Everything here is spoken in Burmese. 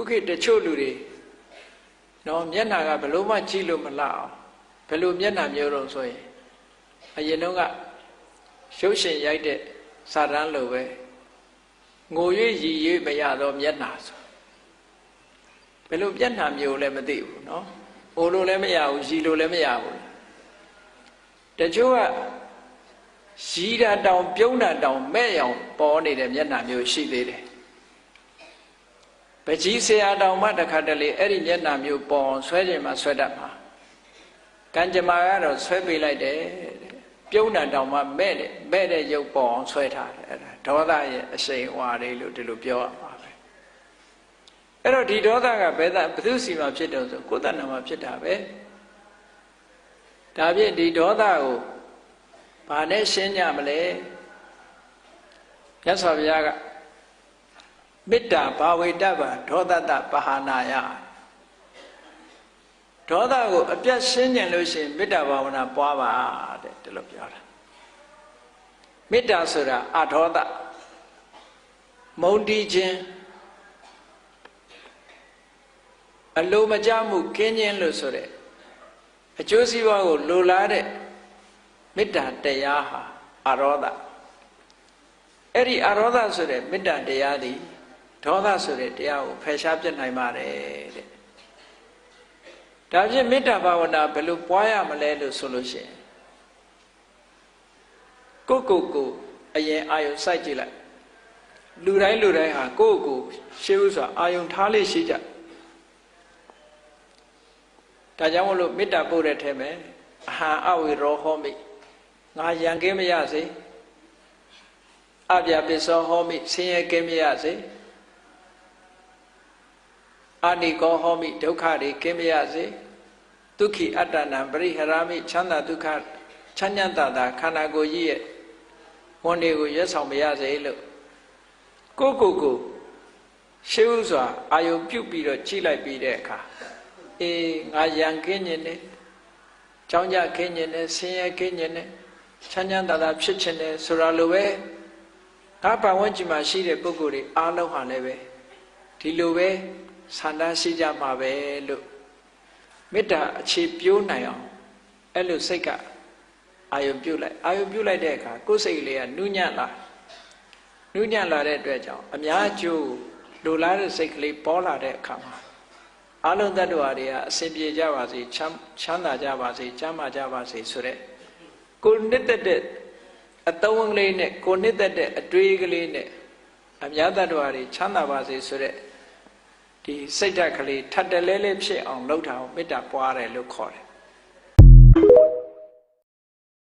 ခုခေတ်တချို့လူတွေနော်မျက်နှာကဘယ်လို့မှကြည့်လို့မလောက်အောင်ဘယ်လိုမျက်နှာမျိုးတော့ဆိုရင်အရင်တော့ကရုပ်ရှင်ရိုက်တဲ့စာတန်းလိုပဲငို၍ရည်၍မရတော့မျက်နှာဆိုဘယ်လိုမျက်နှာမျိုးလဲမသိဘူးနော်ဟိုလိုလည်းမရဘူးရည်လိုလည်းမရဘူးတချို့ကရီးတာတောင်ပြုံးတာတောင်မဲ့ရောင်ပေါ်နေတဲ့မျက်နှာမျိုးရှိသေးတယ် ပကြီးဆရာတောင်မှတခါတလေအဲ့ဒီမျက်နှာမျိုးပေါ်အောင်ဆွဲခြင်းမှဆွဲတတ်မှာကံကြမ္မာကတော့ဆွဲပေးလိုက်တယ်တဲ့ပြုံးတာတောင်မှမဲ့တယ်မဲ့တဲ့ရုပ်ပေါ်အောင်ဆွဲထားတယ်အဲ့ဒါဒေါသရဲ့အရှိန်အဝါလေးလို့ဒီလိုပြောရမှာပဲအဲ့တော့ဒီဒေါသကဘယ်သာဘုသူစီမှာဖြစ်တော့ဆိုကိုယ်တဏ္ဍာမှာဖြစ်တာပဲဒါဖြင့်ဒီဒေါသကိုဘာနဲ့ရှင်းကြမလဲမြတ်စွာဘုရားက မေတ္တာဘာဝေတ္တဗဒေါသတပဟာနာယဒေါသကိုအပြတ်ရှင်းကျင်လို့ရှိရင်မေတ္တာဘာဝနာပွားပါတဲ့ဒီလိုပြောတာမေတ္တာဆိုတာအဒေါသမုန်တီးခြင်းအလိုမကျမှုကင်းခြင်းလို့ဆိုတဲ့အကျိုးစီးပွားကိုလိုလားတဲ့မေတ္တာတရားဟာအရောဒအဲ့ဒီအရောဒဆိုတဲ့မေတ္တာတရားသည် ဒေါသဆိုတဲ့တရားကိုဖယ်ရှားပြစ်နိုင်ပါတယ်တဲ့ဒါဖြင့်မေတ္တာဘာဝနာဘယ်လိုပွားရမလဲလို့ဆိုလို့ရှိရင်ကိုကိုကိုအရင်အာယုစိုက်ကြည့်လိုက်လူတိုင်းလူတိုင်းဟာကိုယ့်ကိုရှေးဥစွာအာယုထားလေးရှိကြဒါကြောင့်မလို့မေတ္တာပို့တဲ့ထဲမှာအဟံအဝေရောဟောမိငါရံကင်းမရစေအပြပစ္စောဟောမိဆင်းရဲကင်းမရစေ အာနိကောဟောမိဒုက္ခတွေကင်းမရစေဒုက္ခိအတ္တနံပရိဟရမိချမ်းသာဒုက္ခချမ်းညံ့တာတာခန္ဓာကိုယ်ကြီးရဲ့ဝန်တွေကိုရွတ်ဆောင်မရစေလို့ကိုကိုကိုရှေးဥစွာအာယုပြုတ်ပြီးတော့ကြည်လိုက်ပြီးတဲ့အခါအေးငါရံကင်းနေတယ်ကြောင်းကြခင်းနေတယ်ဆင်းရဲခင်းနေတယ်ချမ်းချမ်းသာသာဖြစ်ခြင်းတယ်ဆိုတာလိုပဲငါပတ်ဝန်းကျင်မှာရှိတဲ့ပုဂ္ဂိုလ်တွေအားလုံးဟာလည်းပဲဒီလိုပဲ ဆန္ဒရှိကြမှာပဲလို့မေတ္တာအခြေပြိုးနိုင်အောင်အဲ့လိုစိတ်ကအာယုပြုတ်လိုက်အာယုပြုတ်လိုက်တဲ့အခါကိုယ်စိတ်လေးကနူးညံ့လာနူးညံ့လာတဲ့အတွက်ကြောင့်အများကျိုးလိုလားတဲ့စိတ်ကလေးပေါ်လာတဲ့အခါမှာအလုံးတ attva တွေကအစဉ်ပြေကြပါစေချမ်းချမ်းသာကြပါစေကျမ်းမာကြပါစေဆိုတဲ့ကိုနှစ်သက်တဲ့အတုံးကလေးနဲ့ကိုနှစ်သက်တဲ့အတွေးကလေးနဲ့အများတ attva တွေချမ်းသာပါစေဆိုတဲ့ ဒီစိတ်ဓာတ်ကလေးထပ်တလဲလဲဖြစ်အောင်လုပ်တာကိုမေတ္တာပွားတယ်လို့ခေါ်တယ်